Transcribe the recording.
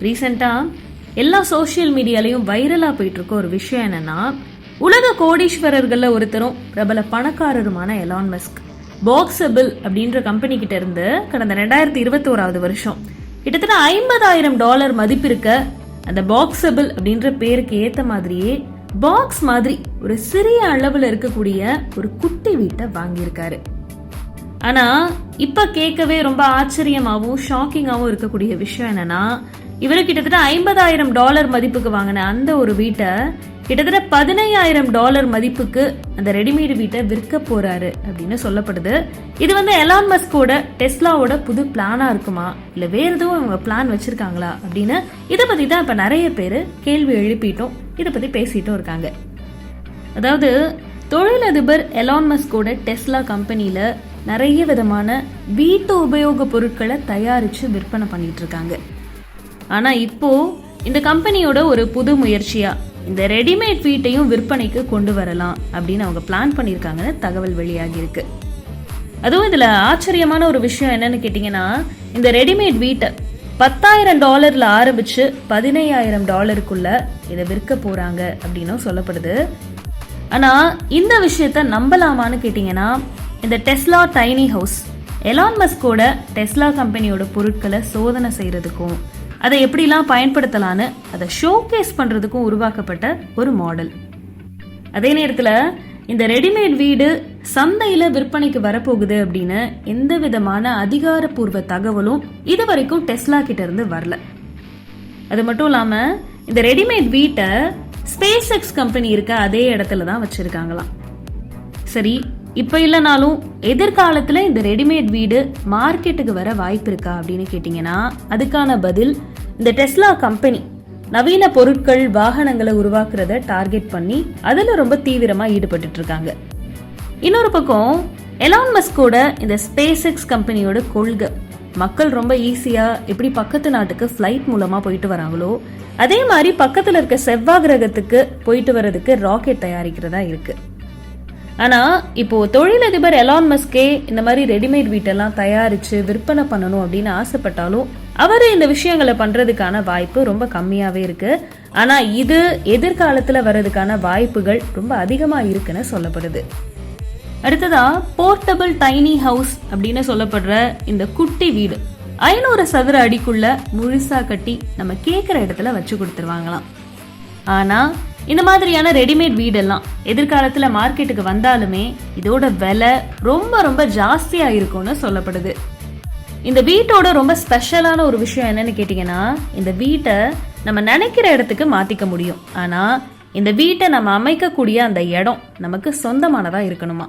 ரீசெண்டாக எல்லா சோஷியல் மீடியாலையும் வைரலாக போயிட்டு இருக்க ஒரு விஷயம் என்னன்னா உலக கோடீஸ்வரர்களில் ஒருத்தரும் பிரபல பணக்காரருமான எலான் மஸ்க் பாக்ஸபிள் அப்படின்ற கம்பெனி கிட்ட இருந்து கடந்த ரெண்டாயிரத்தி இருபத்தி ஓராவது வருஷம் கிட்டத்தட்ட ஐம்பதாயிரம் டாலர் மதிப்பிருக்க அந்த பாக்ஸபிள் அப்படின்ற பேருக்கு ஏத்த மாதிரியே பாக்ஸ் மாதிரி ஒரு சிறிய அளவில் இருக்கக்கூடிய ஒரு குட்டி வீட்டை வாங்கியிருக்காரு. ஆனா இப்ப கேட்கவே ரொம்ப ஆச்சரியமாவும் ஷாக்கிங்காவும் இருக்கக்கூடிய விஷயம் என்னன்னா இவரு கிட்டத்தட்ட ஐம்பதாயிரம் டாலர் மதிப்புக்கு வாங்கின அந்த ஒரு வீட்டை கிட்டத்தட்ட பதினையாயிரம் டாலர் மதிப்புக்கு அந்த ரெடிமேடு வீட்டை விற்க போறாரு அப்படின்னு சொல்லப்படுது. இது வந்து எலான் மஸ்கோட டெஸ்லாவோட புது பிளானா இருக்குமா? இல்ல வேற எதுவும் அவங்க பிளான் வச்சிருக்காங்களா அப்படின்னு இதை பத்தி தான் இப்ப நிறைய பேர் கேள்வி எழுப்பிட்டோம். இதை பத்தி பேசிட்டும் இருக்காங்க. அதாவது தொழிலதிபர் எலான் மஸ்கோட டெஸ்லா கம்பெனியில நிறைய விதமான வீட்டு உபயோக பொருட்களை தயாரிச்சு விற்பனை பண்ணிட்டு இருக்காங்க. ஆனால் இப்போது இந்த கம்பெனியோட ஒரு புது முயற்சியாக இந்த ரெடிமேட் வீட்டையும் விற்பனைக்கு கொண்டு வரலாம் அப்படின்னு அவங்க பிளான் பண்ணியிருக்காங்கன்னு தகவல் வெளியாகியிருக்கு. அதுவும் இதில் ஆச்சரியமான ஒரு விஷயம் என்னன்னு கேட்டிங்கன்னா இந்த ரெடிமேட் வீட்டை பத்தாயிரம் டாலரில் ஆரம்பித்து பதினையாயிரம் டாலருக்குள்ள இதை விற்க போகிறாங்க அப்படின்னும் சொல்லப்படுது. ஆனால் இந்த விஷயத்த நம்பலாமான்னு கேட்டிங்கன்னா இந்த டெஸ்லா டைனி ஹவுஸ் எலான் மஸ்கோட டெஸ்லா கம்பெனியோட பொருட்களை சோதனை செய்கிறதுக்கும் அதை எப்படிலாம் பயன்படுத்தலான்னு அதை ஷோகேஸ் பண்ணுறதுக்கும் உருவாக்கப்பட்ட ஒரு மாடல் அதே நேரத்தில் இந்த ரெடிமேட் வீடு சந்தையில் விற்பனைக்கு வரப்போகுது அப்படின்னு எந்த விதமான அதிகாரப்பூர்வ தகவலும் இது வரைக்கும் டெஸ்லா கிட்ட இருந்து வரல. அது மட்டும் இல்லாமல் இந்த ரெடிமேட் வீட்டை ஸ்பேஸ் எக்ஸ் கம்பெனி இருக்க அதே இடத்துல தான் வச்சிருக்காங்களாம். சரி இப்போ இல்லைனாலும் எதிர்காலத்தில் இந்த ரெடிமேட் வீடு மார்க்கெட்டுக்கு வர வாய்ப்பு இருக்கா அப்படின்னு கேட்டிங்கன்னா அதுக்கான பதில் இந்த டெஸ்லா கம்பெனி நவீன பொருட்கள் வாகனங்களை உருவாக்குறத டார்கெட் பண்ணி அதில் ரொம்ப தீவிரமாக ஈடுபட்டு இருக்காங்க இன்னொரு பக்கம் எலான் மஸ்கோட இந்த ஸ்பேஸ் எக்ஸ் கம்பெனியோட கொள்கை மக்கள் ரொம்ப ஈஸியாக எப்படி பக்கத்து நாட்டுக்கு ஃப்ளைட் மூலமாக போயிட்டு வராங்களோ அதே மாதிரி பக்கத்தில் இருக்க செவ்வாய் கிரகத்துக்கு போயிட்டு வர்றதுக்கு ராக்கெட் தயாரிக்கிறதா இருக்கு. ஆனால் இப்போ தொழிலதிபர் எலான் மஸ்கே இந்த மாதிரி ரெடிமேட் வீட்டெல்லாம் தயாரிச்சு விற்பனை பண்ணணும் அப்படின்னு ஆசைப்பட்டாலும் அவர் இந்த விஷயங்களை பண்றதுக்கான வாய்ப்பு ரொம்ப கம்மியாவே இருக்கு. ஆனா இது எதிர்காலத்துல வர்றதுக்கான வாய்ப்புகள் ரொம்ப அதிகமா இருக்குன்னு சொல்லப்படுது. அடுத்ததா போர்ட்டபிள் டைனி ஹவுஸ் அப்படின்னு சொல்லப்படுற இந்த குட்டி வீடு ஐநூறு சதுர அடிக்குள்ள முழுசா கட்டி நம்ம கேட்குற இடத்துல வச்சு கொடுத்துருவாங்களாம். ஆனா இந்த மாதிரியான ரெடிமேட் வீடெல்லாம் எதிர்காலத்துல மார்க்கெட்டுக்கு வந்தாலுமே இதோட விலை ரொம்ப ரொம்ப ஜாஸ்தியா இருக்கும்னு சொல்லப்படுது. இந்த வீட்டோட ரொம்ப ஸ்பெஷலான ஒரு விஷயம் என்னன்னு கேட்டிங்கன்னா இந்த வீட்டை நம்ம நினைக்கிற இடத்துக்கு மாற்றிக்க முடியும். ஆனால் இந்த வீட்டை நம்ம அமைக்கக்கூடிய அந்த இடம் நமக்கு சொந்தமானதாக இருக்கணுமா?